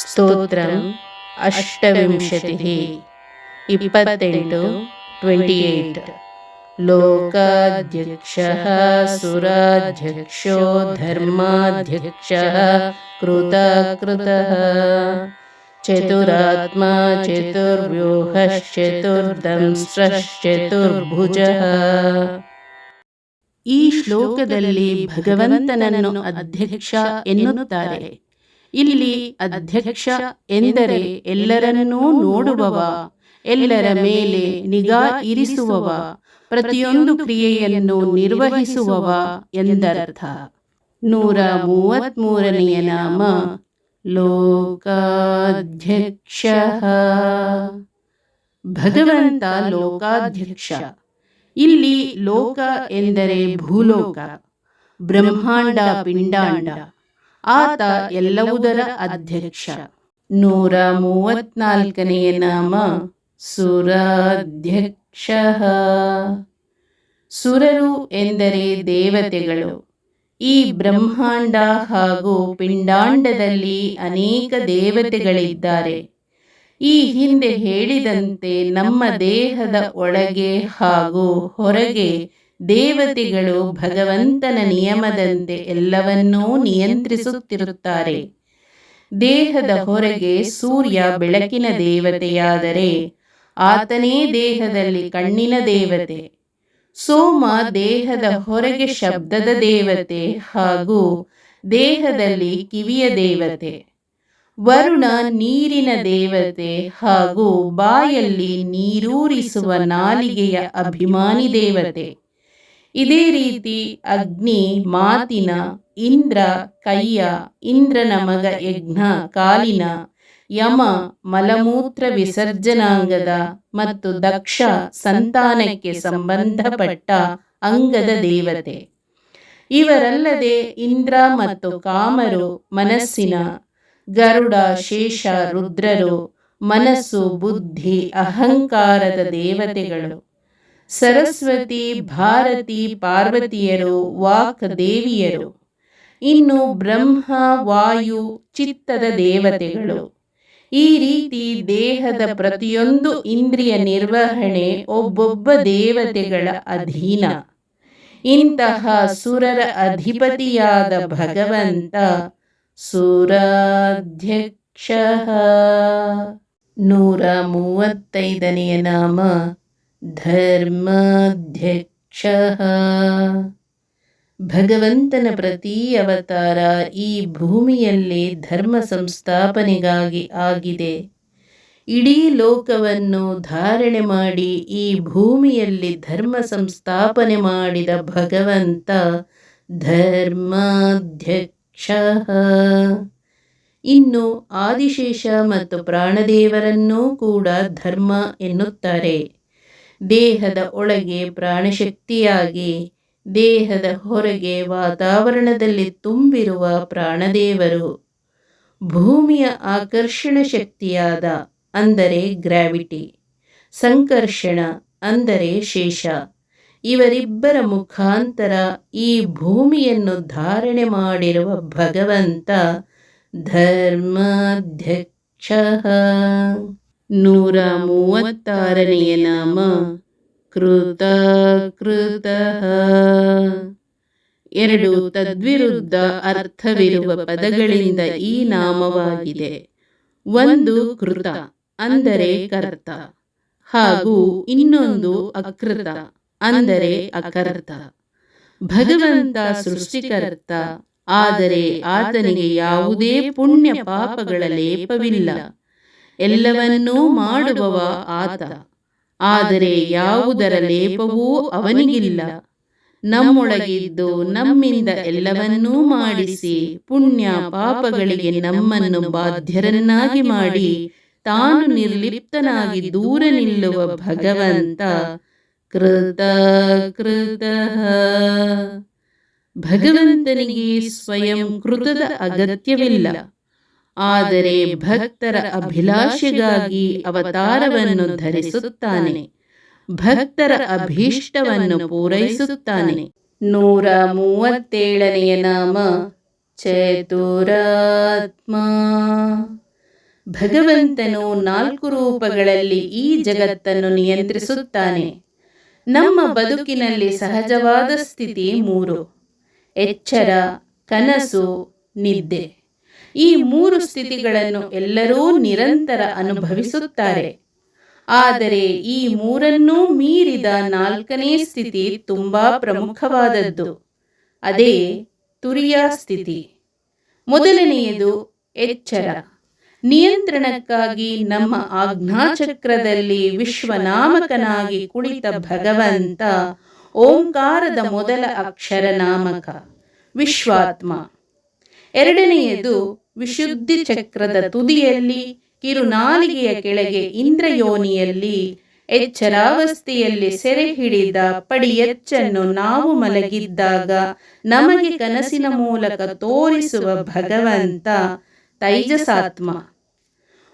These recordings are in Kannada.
ಸ್ತೋತ್ರಂ ಅಷ್ಟವಿಂಶತಿः ಇಪ್ಪತ್ತೆಂಟು ಟ್ವೆಂಟಿ ಏಯ್ಟ್ ಲೋಕಾಧ್ಯಕ್ಷಃ ಸುರಾಧ್ಯಕ್ಷೋ ಧರ್ಮಾಧ್ಯಕ್ಷಃ ಕೃತಕೃತಃ ಚತುರಾತ್ಮ ಚತುರ್ವ್ಯೂಹಶ್ಚತುರ್ದಂಸ್ರಶ್ಚತುರ್ಭುಜಃ ಈ ಶ್ಲೋಕದಲ್ಲಿ ಭಗವಂತನನ್ನು ಅಧ್ಯಕ್ಷ ಎನ್ನುತ್ತಾರೆ ಇಲ್ಲಿ ಅಧ್ಯಕ್ಷ ಎಂದರೆ ಎಲ್ಲರನ್ನೂ ನೋಡುವವ ಎಲ್ಲರ ಮೇಲೆ ನಿಗಾ ಇರಿಸುವವ ಪ್ರತಿಯೊಂದು ಕ್ರಿಯೆಯನ್ನು ನಿರ್ವಹಿಸುವವ ಎಂದರ್ಥ. ನೂರ ಮೂವತ್ಮೂರನೆಯ ನಾಮ ಲೋಕಾಧ್ಯಕ್ಷ. ಭಗವಂತ ಲೋಕಾಧ್ಯಕ್ಷ. ಇಲ್ಲಿ ಲೋಕ ಎಂದರೆ ಭೂಲೋಕ ಬ್ರಹ್ಮಾಂಡ ಪಿಂಡಾಂಡ. ಆತ ಎಲ್ಲವುದರ ಅಧ್ಯಕ್ಷ. ನೂರ ಮೂವತ್ನಾಲ್ಕನೆಯ ನಾಮ ಸುರಾಧ್ಯಕ್ಷ. ಸುರರು ಎಂದರೆ ದೇವತೆಗಳು. ಈ ಬ್ರಹ್ಮಾಂಡ ಹಾಗೂ ಪಿಂಡಾಂಡದಲ್ಲಿ ಅನೇಕ ದೇವತೆಗಳಿದ್ದಾರೆ. ಈ ಹಿಂದೆ ಹೇಳಿದಂತೆ ನಮ್ಮ ದೇಹದ ಒಳಗೆ ಹಾಗೂ ಹೊರಗೆ ದೇವತೆಗಳು ಭಗವಂತನ ನಿಯಮದಂತೆ ಎಲ್ಲವನ್ನೂ ನಿಯಂತ್ರಿಸುತ್ತಿರುತ್ತಾರೆ. ದೇಹದ ಹೊರಗೆ ಸೂರ್ಯ ಬೆಳಕಿನ ದೇವತೆಯಾದರೆ ಆತನೇ ದೇಹದಲ್ಲಿ ಕಣ್ಣಿನ ದೇವತೆ, ಸೋಮ ದೇಹದ ಹೊರಗೆ ಶಬ್ದದ ದೇವತೆ ಹಾಗೂ ದೇಹದಲ್ಲಿ ಕಿವಿಯ ದೇವತೆ, ವರುಣ ನೀರಿನ ದೇವತೆ ಹಾಗೂ ಬಾಯಲ್ಲಿ ನೀರೂರಿಸುವ ನಾಲಿಗೆಯ ಅಭಿಮಾನಿ ದೇವತೆ. ಇದೇ ರೀತಿ ಅಗ್ನಿ ಮಾತಿನ ಇಂದ್ರ ಕೈಯ ಇಂದ್ರನ ಮಗ ಯಜ್ಞ ಕಾಲಿನ ಯಮ ಮಲಮೂತ್ರ ವಿಸರ್ಜನಾಂಗದ ಮತ್ತು ದಕ್ಷ ಸಂತಾನಕ್ಕೆ ಸಂಬಂಧಪಟ್ಟ ಅಂಗದ ದೇವತೆ. ಇವರಲ್ಲದೆ ಇಂದ್ರ ಮತ್ತು ಕಾಮರು ಮನಸ್ಸಿನ ಗರುಡ, ಶೇಷ, ರುದ್ರರು ಮನಸ್ಸು, ಬುದ್ಧಿ, ಅಹಂಕಾರದ ದೇವತೆಗಳು. ಸರಸ್ವತಿ, ಭಾರತಿ, ಪಾರ್ವತಿಯರು, ವಾಕ್ ದೇವಿಯರು. ಇನ್ನು ಬ್ರಹ್ಮ, ವಾಯು, ಚಿತ್ತದ ದೇವತೆಗಳು. ಈ ರೀತಿ ದೇಹದ ಪ್ರತಿಯೊಂದು ಇಂದ್ರಿಯ ನಿರ್ವಹಣೆ ಒಬ್ಬೊಬ್ಬ ದೇವತೆಗಳ ಅಧೀನ. ಇಂತಹ ಸುರರ ಅಧಿಪತಿಯಾದ ಭಗವಂತ ಸುರಾಧ್ಯಕ್ಷ. ನೂರ ಮೂವತ್ತೈದನೆಯ ನಾಮ. ಧರ್ಮಾಧ್ಯಕ್ಷ ಭಗವಂತನ ಪ್ರತಿ ಅವತಾರ ಈ ಭೂಮಿಯಲ್ಲಿ ಧರ್ಮ ಸಂಸ್ಥಾಪನೆಗಾಗಿ ಆಗಿದೆ. ಇಡೀ ಲೋಕವನ್ನು ಧಾರಣೆ ಮಾಡಿ ಈ ಭೂಮಿಯಲ್ಲಿ ಧರ್ಮ ಸಂಸ್ಥಾಪನೆ ಮಾಡಿದ ಭಗವಂತ ಧರ್ಮಾಧ್ಯಕ್ಷ. ಇನ್ನು ಆದಿಶೇಷ ಮತ್ತು ಪ್ರಾಣದೇವರನ್ನೂ ಕೂಡ ಧರ್ಮ ಎನ್ನುತ್ತಾರೆ. ದೇಹದ ಒಳಗೆ ಪ್ರಾಣಶಕ್ತಿಯಾಗಿ, ದೇಹದ ಹೊರಗೆ ವಾತಾವರಣದಲ್ಲಿ ತುಂಬಿರುವ ಪ್ರಾಣದೇವರು. ಭೂಮಿಯ ಆಕರ್ಷಣ ಶಕ್ತಿಯಾದ, ಅಂದರೆ ಗ್ರಾವಿಟಿ. ಸಂಕರ್ಷಣ, ಅಂದರೆ ಶೇಷ. ಇವರಿಬ್ಬರ ಮುಖಾಂತರ ಈ ಭೂಮಿಯನ್ನು ಧಾರಣೆ ಮಾಡಿರುವ ಭಗವಂತ ಧರ್ಮಾಧ್ಯಕ್ಷ. ನೂರ ಮೂವತ್ತಾರನೆಯ ನಾಮ. ಕೃತ ಕೃತ. ಎರಡು ತದ್ವಿರುದ್ಧ ಅರ್ಥವಿರುವ ಪದಗಳಿಂದ ಈ ನಾಮವಾಗಿದೆ. ಒಂದು ಕೃತ, ಅಂದರೆ ಕರ್ತ. ಹಾಗೂ ಇನ್ನೊಂದು ಅಕೃತ, ಅಂದರೆ ಅಕರ್ತ. ಭಗವಂತ ಸೃಷ್ಟಿಕರ್ತ, ಆದರೆ ಆತನಿಗೆ ಯಾವುದೇ ಪುಣ್ಯ ಪಾಪಗಳ ಲೇಪವಿಲ್ಲ. ಎಲ್ಲವನ್ನೂ ಮಾಡುವವ ಆತ. ಆದರೆ ಯಾವುದರ ಲೇಪವೂ ಅವನಿಗಿಲ್ಲ. ನಮ್ಮೊಳಗಿದ್ದು ನಮ್ಮಿಂದ ಎಲ್ಲವನ್ನೂ ಮಾಡಿಸಿ ಪುಣ್ಯ ಪಾಪಗಳಿಗೆ ನಮ್ಮನ್ನು ಬಾಧ್ಯರನ್ನಾಗಿ ಮಾಡಿ, ತಾನು ನಿರ್ಲಿಪ್ತನಾಗಿ ದೂರ ನಿಲ್ಲುವ ಭಗವಂತ ಕೃತ ಕೃತ. ಭಗವಂತನಿಗೆ ಸ್ವಯಂ ಕೃತದ ಅಗತ್ಯವಿಲ್ಲ. ಆದರೆ ಭಕ್ತರ ಅಭಿಲಾಷೆಗಾಗಿ ಅವತಾರವನ್ನು ಧರಿಸುತ್ತಾನೆ. ಭಕ್ತರ ಅಭೀಷ್ಟವನ್ನು ಪೂರೈಸುತ್ತಾನೆ. ನೂರ ಮೂವತ್ತೇಳನೆಯ ನಾಮ ಚತುರಾತ್ಮ. ಭಗವಂತನು ನಾಲ್ಕು ರೂಪಗಳಲ್ಲಿ ಈ ಜಗತ್ತನ್ನು ನಿಯಂತ್ರಿಸುತ್ತಾನೆ. ನಮ್ಮ ಬದುಕಿನಲ್ಲಿ ಸಹಜವಾದ ಸ್ಥಿತಿ ಮೂರು. ಎಚ್ಚರ ಕನಸು ನಿದ್ದೆ. ಈ ಮೂರು ಸ್ಥಿತಿಗಳನ್ನು ಎಲ್ಲರೂ ನಿರಂತರ ಅನುಭವಿಸುತ್ತಾರೆ. ಆದರೆ ಈ ಮೂರನ್ನೂ ಮೀರಿದ ನಾಲ್ಕನೇ ಸ್ಥಿತಿ ತುಂಬಾ ಪ್ರಮುಖವಾದದ್ದು. ಅದೇ ತುರಿಯ ಸ್ಥಿತಿ. ಮೊದಲನೆಯದು ಎಚ್ಚರ. ನಿಯಂತ್ರಣಕ್ಕಾಗಿ ನಮ್ಮ ಆಜ್ಞಾಚಕ್ರದಲ್ಲಿ ವಿಶ್ವನಾಮಕನಾಗಿ ಕುಳಿತ ಭಗವಂತ ಓಂಕಾರದ ಮೊದಲ ಅಕ್ಷರ ನಾಮಕ ವಿಶ್ವಾತ್ಮ. ಎರಡನೆಯದು ವಿಶುದ್ಧಿ ಚಕ್ರದ ತುದಿಯಲ್ಲಿ, ಕಿರುನಾಲಿಗೆಯ ಕೆಳಗೆ ಇಂದ್ರಯೋನಿಯಲ್ಲಿ, ಎಚ್ಚರಾವಸ್ಥೆಯಲ್ಲಿ ಸೆರೆ ಹಿಡಿದ ಪಡಿಯಚ್ಚನ್ನು ನಾವು ಮಲಗಿದ್ದಾಗ ನಮಗೆ ಕನಸಿನ ಮೂಲಕ ತೋರಿಸುವ ಭಗವಂತ ತೈಜಸಾತ್ಮ.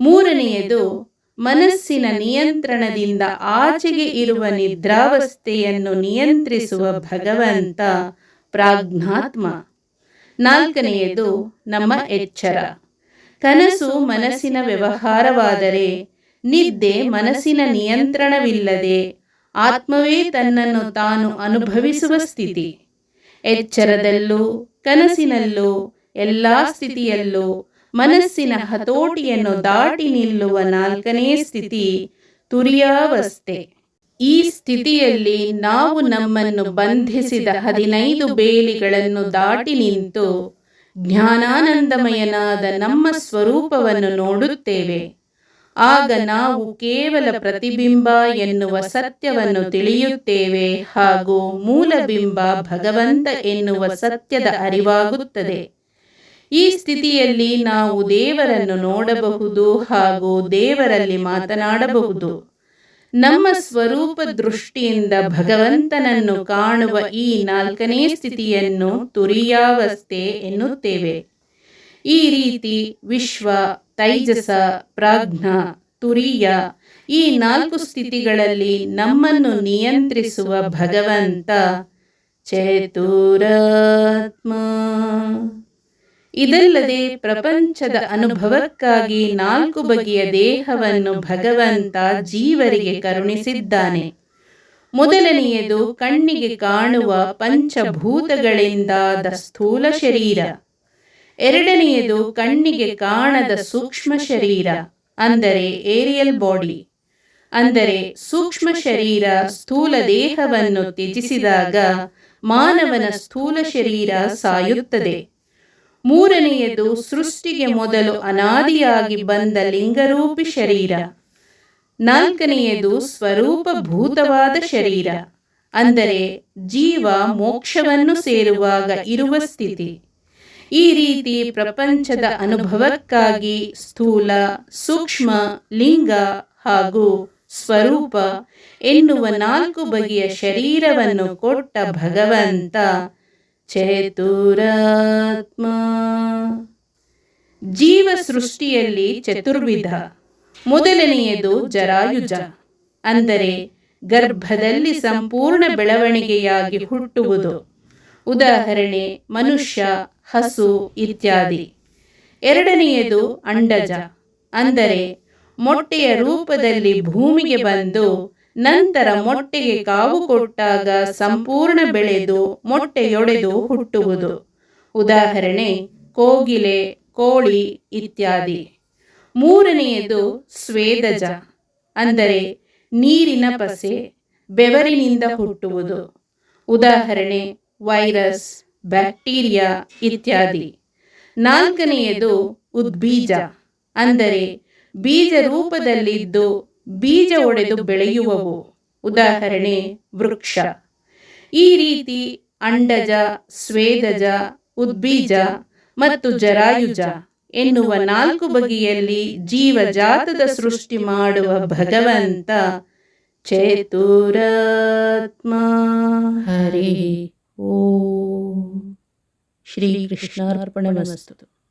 ಮೂರನೆಯದು, ಮನಸ್ಸಿನ ನಿಯಂತ್ರಣದಿಂದ ಆಚೆಗೆ ಇರುವ ನಿದ್ರಾವಸ್ಥೆಯನ್ನು ನಿಯಂತ್ರಿಸುವ ಭಗವಂತ ಪ್ರಾಜ್ಞಾತ್ಮ. ನಾಲ್ಕನೆಯದು ನಮ್ಮ ಎಚ್ಚರ. ಕನಸು ಮನಸ್ಸಿನ ವ್ಯವಹಾರವಾದರೆ ನಿದ್ದೆ ಮನಸ್ಸಿನ ನಿಯಂತ್ರಣವಿಲ್ಲದೆ ಆತ್ಮವೇ ತನ್ನನ್ನು ತಾನು ಅನುಭವಿಸುವ ಸ್ಥಿತಿ. ಎಚ್ಚರದಲ್ಲೂ ಕನಸಿನಲ್ಲೂ ಎಲ್ಲ ಸ್ಥಿತಿಯಲ್ಲೂ ಮನಸ್ಸಿನ ಹತೋಟಿಯನ್ನು ದಾಟಿ ನಿಲ್ಲುವ ನಾಲ್ಕನೇ ಸ್ಥಿತಿ ತುರಿಯಾವಸ್ಥೆ. ಈ ಸ್ಥಿತಿಯಲ್ಲಿ ನಾವು ನಮ್ಮನ್ನು ಬಂಧಿಸಿದ ಹದಿನೈದು ಬೇಲಿಗಳನ್ನು ದಾಟಿ ನಿಂತು ಜ್ಞಾನಾನಂದಮಯನಾದ ನಮ್ಮ ಸ್ವರೂಪವನ್ನು ನೋಡುತ್ತೇವೆ. ಆಗ ನಾವು ಕೇವಲ ಪ್ರತಿಬಿಂಬ ಎನ್ನುವ ಸತ್ಯವನ್ನು ತಿಳಿಯುತ್ತೇವೆ ಹಾಗೂ ಮೂಲಬಿಂಬ ಭಗವಂತ ಎನ್ನುವ ಸತ್ಯದ ಅರಿವಾಗುತ್ತದೆ. ಈ ಸ್ಥಿತಿಯಲ್ಲಿ ನಾವು ದೇವರನ್ನು ನೋಡಬಹುದು ಹಾಗೂ ದೇವರಲ್ಲಿ ಮಾತನಾಡಬಹುದು. ನಮ್ಮ ಸ್ವರೂಪ ದೃಷ್ಟಿಯಿಂದ ಭಗವಂತನನ್ನು ಕಾಣುವ ಈ ನಾಲ್ಕನೇ ಸ್ಥಿತಿಯನ್ನು ತುರಿಯಾವಸ್ಥೆ ಎನ್ನುತ್ತೇವೆ. ಈ ರೀತಿ ವಿಶ್ವ, ತೈಜಸ, ಪ್ರಾಜ್ಞ, ತುರಿಯ ಈ ನಾಲ್ಕು ಸ್ಥಿತಿಗಳಲ್ಲಿ ನಮ್ಮನ್ನು ನಿಯಂತ್ರಿಸುವ ಭಗವಂತ ಚತುರಾತ್ಮ. ಇದಲ್ಲದೆ ಪ್ರಪಂಚದ ಅನುಭವಕ್ಕಾಗಿ ನಾಲ್ಕು ಬಗೆಯ ದೇಹವನ್ನು ಭಗವಂತ ಜೀವರಿಗೆ ಕರುಣಿಸಿದ್ದಾನೆ. ಮೊದಲನೆಯದು ಕಣ್ಣಿಗೆ ಕಾಣುವ ಪಂಚಭೂತಗಳಿಂದಾದ ಸ್ಥೂಲ ಶರೀರ. ಎರಡನೆಯದು ಕಣ್ಣಿಗೆ ಕಾಣದ ಸೂಕ್ಷ್ಮ ಶರೀರ, ಅಂದರೆ ಏರಿಯಲ್ ಬಾಡಿ. ಅಂದರೆ ಸೂಕ್ಷ್ಮ ಶರೀರ ಸ್ಥೂಲ ದೇಹವನ್ನು ತ್ಯಜಿಸಿದಾಗ ಮಾನವನ ಸ್ಥೂಲ ಶರೀರ ಸಾಯುತ್ತದೆ. ಮೂರನೆಯದು ಸೃಷ್ಟಿಗೆ ಮೊದಲು ಅನಾದಿಯಾಗಿ ಬಂದ ಲಿಂಗರೂಪಿ ಶರೀರ. ನಾಲ್ಕನೆಯದು ಸ್ವರೂಪಭೂತವಾದ ಶರೀರ. ಅಂದರೆ ಜೀವ ಮೋಕ್ಷವನ್ನು ಸೇರುವಾಗ ಇರುವ ಸ್ಥಿತಿ. ಈ ರೀತಿ ಪ್ರಪಂಚದ ಅನುಭವಕ್ಕಾಗಿ ಸ್ಥೂಲ, ಸೂಕ್ಷ್ಮ, ಲಿಂಗ ಹಾಗೂ ಸ್ವರೂಪ ಎನ್ನುವ ನಾಲ್ಕು ಬಗೆಯ ಶರೀರವನ್ನು ಕೊಟ್ಟ ಭಗವಂತ ಚತುರಾತ್ಮ. ಜೀವ ಸೃಷ್ಟಿಯಲ್ಲಿ ಚತುರ್ವಿಧ. ಮೊದಲನೆಯದು ಜರಾಯುಜ. ಅಂದರೆ ಗರ್ಭದಲ್ಲಿ ಸಂಪೂರ್ಣ ಬೆಳವಣಿಗೆಯಾಗಿ ಹುಟ್ಟುವುದು. ಉದಾಹರಣೆ, ಮನುಷ್ಯ, ಹಸು ಇತ್ಯಾದಿ. ಎರಡನೆಯದು ಅಂಡಜ. ಅಂದರೆ ಮೊಟ್ಟೆಯ ರೂಪದಲ್ಲಿ ಭೂಮಿಗೆ ಬಂದು ನಂತರ ಮೊಟ್ಟೆಗೆ ಕಾವು ಕೊಟ್ಟಾಗ ಸಂಪೂರ್ಣ ಬೆಳೆದು ಮೊಟ್ಟೆಯೊಡೆದು ಹುಟ್ಟುವುದು. ಉದಾಹರಣೆ, ಕೋಗಿಲೆ, ಕೋಳಿ ಇತ್ಯಾದಿ. ಮೂರನೆಯದು ಸ್ವೇದಜ, ಅಂದರೆ ನೀರಿನ ಪಸೆ, ಬೆವರಿನಿಂದ ಹುಟ್ಟುವುದು. ಉದಾಹರಣೆ, ವೈರಸ್, ಬ್ಯಾಕ್ಟೀರಿಯಾ ಇತ್ಯಾದಿ. ನಾಲ್ಕನೆಯದು ಉದ್ಬೀಜ, ಅಂದರೆ ಬೀಜ ರೂಪದಲ್ಲಿದ್ದು ಬೀಜ ಒಡೆದು ಬೆಳೆಯುವವು. ಉದಾಹರಣೆ, ವೃಕ್ಷ. ಈ ರೀತಿ ಅಂಡಜ, ಸ್ವೇದಜ, ಉದ್ಬೀಜ ಮತ್ತು ಜರಾಯುಜ ಎನ್ನುವ ನಾಲ್ಕು ಬಗೆಯಲ್ಲಿ ಜೀವಜಾತದ ಸೃಷ್ಟಿ ಮಾಡುವ ಭಗವಂತ ಚೇತುರತ್ಮ. ಹರಿ ಓಂ. ಶ್ರೀಕೃಷ್ಣಾರ್ಪಣಮಸ್ತು.